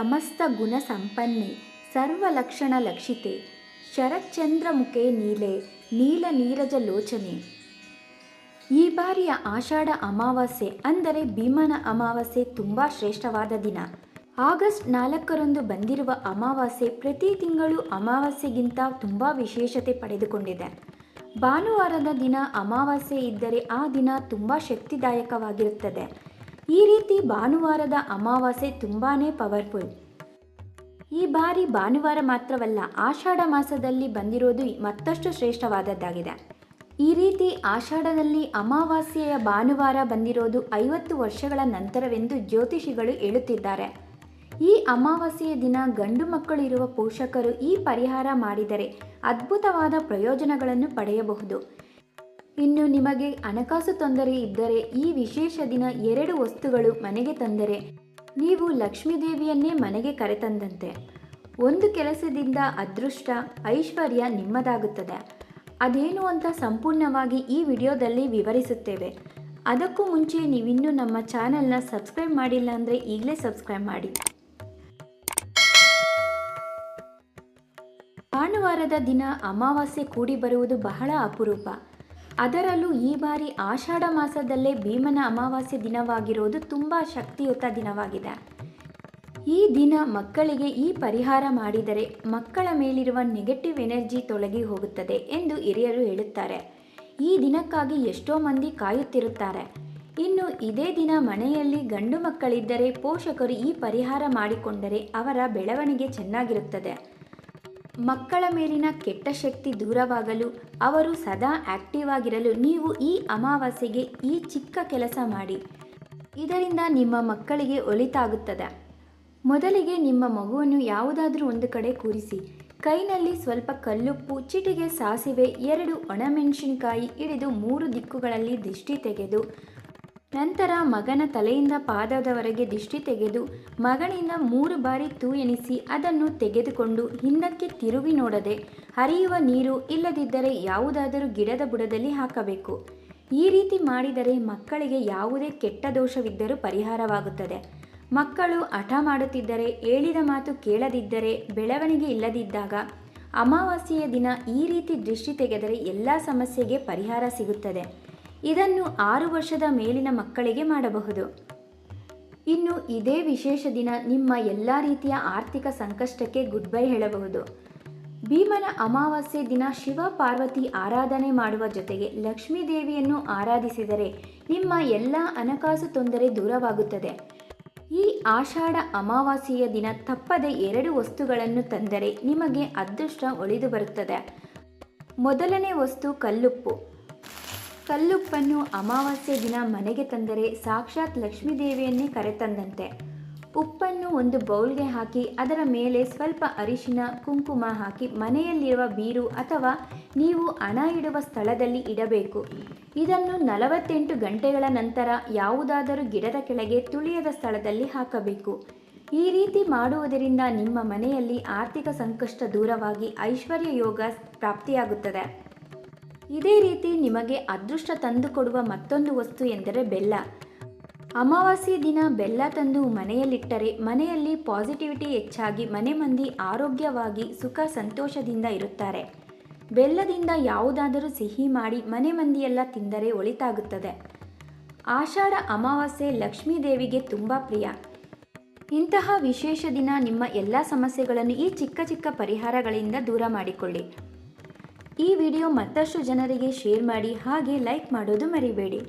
ಸಮಸ್ತ ಗುಣ ಸಂಪನ್ನೆ ಸರ್ವಲಕ್ಷಣ ಲಕ್ಷಿತೆ. ಶರಚ್ಚಂದ್ರಮುಖೆ ನೀಲೆ, ನೀಲ ನೀರಜ ಲೋಚನೆ. ಈ ಬಾರಿಯ ಆಷಾಢ ಅಮಾವಾಸ್ಯೆ ಅಂದರೆ ಭೀಮನ ಅಮಾವಾಸ್ಯೆ ತುಂಬ ಶ್ರೇಷ್ಠವಾದ ದಿನ. ಆಗಸ್ಟ್ ನಾಲ್ಕರಂದು ಬಂದಿರುವ ಅಮಾವಾಸ್ಯೆ ಪ್ರತಿ ತಿಂಗಳು ಅಮಾವಾಸ್ಯೆಗಿಂತ ತುಂಬ ವಿಶೇಷತೆ ಪಡೆದುಕೊಂಡಿದೆ. ಭಾನುವಾರದ ದಿನ ಅಮಾವಾಸ್ಯೆ ಇದ್ದರೆ ಆ ದಿನ ತುಂಬ ಶಕ್ತಿದಾಯಕವಾಗಿರುತ್ತದೆ. ಈ ರೀತಿ ಭಾನುವಾರದ ಅಮಾವಾಸ್ಯೆ ತುಂಬಾ ಪವರ್ಫುಲ್ ಈ ಬಾರಿ ಭಾನುವಾರ ಮಾತ್ರವಲ್ಲ, ಆಷಾಢ ಮಾಸದಲ್ಲಿ ಬಂದಿರೋದು ಮತ್ತಷ್ಟು ಶ್ರೇಷ್ಠವಾದದ್ದಾಗಿದೆ. ಈ ರೀತಿ ಆಷಾಢದಲ್ಲಿ ಅಮಾವಾಸ್ಯೆಯ ಭಾನುವಾರ ಬಂದಿರೋದು ಐವತ್ತು ವರ್ಷಗಳ ನಂತರವೆಂದು ಜ್ಯೋತಿಷಿಗಳು ಹೇಳುತ್ತಿದ್ದಾರೆ. ಈ ಅಮಾವಾಸ್ಯೆಯ ದಿನ ಗಂಡು ಮಕ್ಕಳು ಇರುವ ಪೋಷಕರು ಈ ಪರಿಹಾರ ಮಾಡಿದರೆ ಅದ್ಭುತವಾದ ಪ್ರಯೋಜನಗಳನ್ನು ಪಡೆಯಬಹುದು. ಇನ್ನು ನಿಮಗೆ ಹಣಕಾಸು ತೊಂದರೆ ಇದ್ದರೆ ಈ ವಿಶೇಷ ದಿನ ಎರಡು ವಸ್ತುಗಳು ಮನೆಗೆ ತಂದರೆ. ನೀವು ಲಕ್ಷ್ಮೀದೇವಿಯನ್ನೇ ಮನೆಗೆ ಕರೆತಂದಂತೆ. ಒಂದು ಕೆಲಸದಿಂದ ಅದೃಷ್ಟ, ಐಶ್ವರ್ಯ ನಿಮ್ಮದಾಗುತ್ತದೆ. ಅದೇನು ಅಂತ ಸಂಪೂರ್ಣವಾಗಿ ಈ ವಿಡಿಯೋದಲ್ಲಿ ವಿವರಿಸುತ್ತೇವೆ. ಅದಕ್ಕೂ ಮುಂಚೆ ನೀವಿನ್ನೂ ನಮ್ಮ ಚಾನೆಲ್ನ ಸಬ್ಸ್ಕ್ರೈಬ್ ಮಾಡಿಲ್ಲ ಅಂದರೆ ಈಗಲೇ ಸಬ್ಸ್ಕ್ರೈಬ್ ಮಾಡಿ. ಭಾನುವಾರದ ದಿನ ಅಮಾವಾಸ್ಯೆ ಕೂಡಿ ಬರುವುದು ಬಹಳ ಅಪರೂಪ. ಅದರಲ್ಲೂ ಈ ಬಾರಿ ಆಷಾಢ ಮಾಸದಲ್ಲೇ ಭೀಮನ ಅಮಾವಾಸ್ಯೆ ದಿನವಾಗಿರೋದು ತುಂಬ ಶಕ್ತಿಯುತ ದಿನವಾಗಿದೆ. ಈ ದಿನ ಮಕ್ಕಳಿಗೆ ಈ ಪರಿಹಾರ ಮಾಡಿದರೆ ಮಕ್ಕಳ ಮೇಲಿರುವ ನೆಗೆಟಿವ್ ಎನರ್ಜಿ ತೊಲಗಿ ಹೋಗುತ್ತದೆ ಎಂದು ಹಿರಿಯರು ಹೇಳುತ್ತಾರೆ. ಈ ದಿನಕ್ಕಾಗಿ ಎಷ್ಟೋ ಮಂದಿ ಕಾಯುತ್ತಿರುತ್ತಾರೆ. ಇನ್ನು ಇದೇ ದಿನ ಮನೆಯಲ್ಲಿ ಗಂಡು ಮಕ್ಕಳಿದ್ದರೆ ಪೋಷಕರು ಈ ಪರಿಹಾರ ಮಾಡಿಕೊಂಡರೆ ಅವರ ಬೆಳವಣಿಗೆ ಚೆನ್ನಾಗಿರುತ್ತದೆ. ಮಕ್ಕಳ ಮೇಲಿನ ಕೆಟ್ಟ ಶಕ್ತಿ ದೂರವಾಗಲು, ಅವರು ಸದಾ ಆಕ್ಟಿವ್ ಆಗಿರಲು ನೀವು ಈ ಅಮಾವಾಸ್ಯೆಗೆ ಈ ಚಿಕ್ಕ ಕೆಲಸ ಮಾಡಿ. ಇದರಿಂದ ನಿಮ್ಮ ಮಕ್ಕಳಿಗೆ ಒಳಿತಾಗುತ್ತದೆ. ಮೊದಲಿಗೆ ನಿಮ್ಮ ಮಗುವನ್ನು ಯಾವುದಾದರೂ ಒಂದು ಕಡೆ ಕೂರಿಸಿ. ಕೈನಲ್ಲಿ ಸ್ವಲ್ಪ ಕಲ್ಲುಪ್ಪು, ಚಿಟಿಗೆ ಸಾಸಿವೆ, ಎರಡು ಒಣಮೆಣಸಿನಕಾಯಿ ಹಿಡಿದು ಮೂರು ದಿಕ್ಕುಗಳಲ್ಲಿ ದೃಷ್ಟಿ ತೆಗೆದು ನಂತರ ಮಗನ ತಲೆಯಿಂದ ಪಾದದವರೆಗೆ ದಿಷ್ಟಿ ತೆಗೆದು ಮಗನಿಂದ ಮೂರು ಬಾರಿ ತೂ ಎನಿಸಿ ಅದನ್ನು ತೆಗೆದುಕೊಂಡು ಹಿಂದಕ್ಕೆ ತಿರುಗಿ ನೋಡದೆ ಹರಿಯುವ ನೀರು ಇಲ್ಲದಿದ್ದರೆ ಯಾವುದಾದರೂ ಗಿಡದ ಬುಡದಲ್ಲಿ ಹಾಕಬೇಕು. ಈ ರೀತಿ ಮಾಡಿದರೆ ಮಕ್ಕಳಿಗೆ ಯಾವುದೇ ಕೆಟ್ಟ ದೋಷವಿದ್ದರೂ ಪರಿಹಾರವಾಗುತ್ತದೆ. ಮಕ್ಕಳು ಹಠ ಮಾಡುತ್ತಿದ್ದರೆ, ಹೇಳಿದ ಮಾತು ಕೇಳದಿದ್ದರೆ, ಬೆಳವಣಿಗೆ ಇಲ್ಲದಿದ್ದಾಗ ಅಮಾವಾಸ್ಯೆಯ ದಿನ ಈ ರೀತಿ ದೃಷ್ಟಿ ತೆಗೆದರೆ ಎಲ್ಲ ಸಮಸ್ಯೆಗೆ ಪರಿಹಾರ ಸಿಗುತ್ತದೆ. ಇದನ್ನು ಆರು ವರ್ಷದ ಮೇಲಿನ ಮಕ್ಕಳಿಗೆ ಮಾಡಬಹುದು. ಇನ್ನು ಇದೇ ವಿಶೇಷ ದಿನ ನಿಮ್ಮ ಎಲ್ಲ ರೀತಿಯ ಆರ್ಥಿಕ ಸಂಕಷ್ಟಕ್ಕೆ ಗುಡ್ ಬೈ ಹೇಳಬಹುದು. ಭೀಮನ ಅಮಾವಾಸ್ಯೆ ದಿನ ಶಿವ ಪಾರ್ವತಿ ಆರಾಧನೆ ಮಾಡುವ ಜೊತೆಗೆ ಲಕ್ಷ್ಮೀ ದೇವಿಯನ್ನು ಆರಾಧಿಸಿದರೆ ನಿಮ್ಮ ಎಲ್ಲ ಹಣಕಾಸು ತೊಂದರೆ ದೂರವಾಗುತ್ತದೆ. ಈ ಆಷಾಢ ಅಮಾವಾಸ್ಯೆಯ ದಿನ ತಪ್ಪದೆ ಎರಡು ವಸ್ತುಗಳನ್ನು ತಂದರೆ ನಿಮಗೆ ಅದೃಷ್ಟ ಒಳಿದು ಬರುತ್ತದೆ. ಮೊದಲನೇ ವಸ್ತು ಕಲ್ಲುಪ್ಪು. ಕಲ್ಲುಪ್ಪನ್ನು ಅಮಾವಾಸ್ಯೆ ದಿನ ಮನೆಗೆ ತಂದರೆ ಸಾಕ್ಷಾತ್ ಲಕ್ಷ್ಮೀದೇವಿಯನ್ನೇ ಕರೆತಂದಂತೆ. ಉಪ್ಪನ್ನು ಒಂದು ಬೌಲ್ಗೆ ಹಾಕಿ ಅದರ ಮೇಲೆ ಸ್ವಲ್ಪ ಅರಿಶಿನ, ಕುಂಕುಮ ಹಾಕಿ ಮನೆಯಲ್ಲಿರುವ ಬೀರು ಅಥವಾ ನೀವು ಹಣ ಇಡುವ ಸ್ಥಳದಲ್ಲಿ ಇಡಬೇಕು. ಇದನ್ನು ನಲವತ್ತೆಂಟು ಗಂಟೆಗಳ ನಂತರ ಯಾವುದಾದರೂ ಗಿಡದ ಕೆಳಗೆ ತುಳಿಯದ ಸ್ಥಳದಲ್ಲಿ ಹಾಕಬೇಕು. ಈ ರೀತಿ ಮಾಡುವುದರಿಂದ ನಿಮ್ಮ ಮನೆಯಲ್ಲಿ ಆರ್ಥಿಕ ಸಂಕಷ್ಟ ದೂರವಾಗಿ ಐಶ್ವರ್ಯ ಯೋಗ ಪ್ರಾಪ್ತಿಯಾಗುತ್ತದೆ. ಇದೇ ರೀತಿ ನಿಮಗೆ ಅದೃಷ್ಟ ತಂದುಕೊಡುವ ಮತ್ತೊಂದು ವಸ್ತು ಎಂದರೆ ಬೆಲ್ಲ. ಅಮಾವಾಸ್ಯೆ ದಿನ ಬೆಲ್ಲ ತಂದು ಮನೆಯಲ್ಲಿಟ್ಟರೆ ಮನೆಯಲ್ಲಿ ಪಾಸಿಟಿವಿಟಿ ಹೆಚ್ಚಾಗಿ ಮನೆ ಮಂದಿ ಆರೋಗ್ಯವಾಗಿ ಸುಖ ಸಂತೋಷದಿಂದ ಇರುತ್ತಾರೆ. ಬೆಲ್ಲದಿಂದ ಯಾವುದಾದರೂ ಸಿಹಿ ಮಾಡಿ ಮನೆ ಮಂದಿಯೆಲ್ಲ ತಿಂದರೆ ಒಳಿತಾಗುತ್ತದೆ. ಆಷಾಢ ಅಮಾವಾಸ್ಯೆ ಲಕ್ಷ್ಮೀ ದೇವಿಗೆ ತುಂಬ ಪ್ರಿಯ. ಇಂತಹ ವಿಶೇಷ ದಿನ ನಿಮ್ಮ ಎಲ್ಲ ಸಮಸ್ಯೆಗಳನ್ನು ಈ ಚಿಕ್ಕ ಚಿಕ್ಕ ಪರಿಹಾರಗಳಿಂದ ದೂರ ಮಾಡಿಕೊಳ್ಳಿ. ಈ ವಿಡಿಯೋ ಮತ್ತಷ್ಟು ಜನರಿಗೆ ಶೇರ್ ಮಾಡಿ ಹಾಗೆ ಲೈಕ್ ಮಾಡೋದು ಮರಿಬೇಡಿ.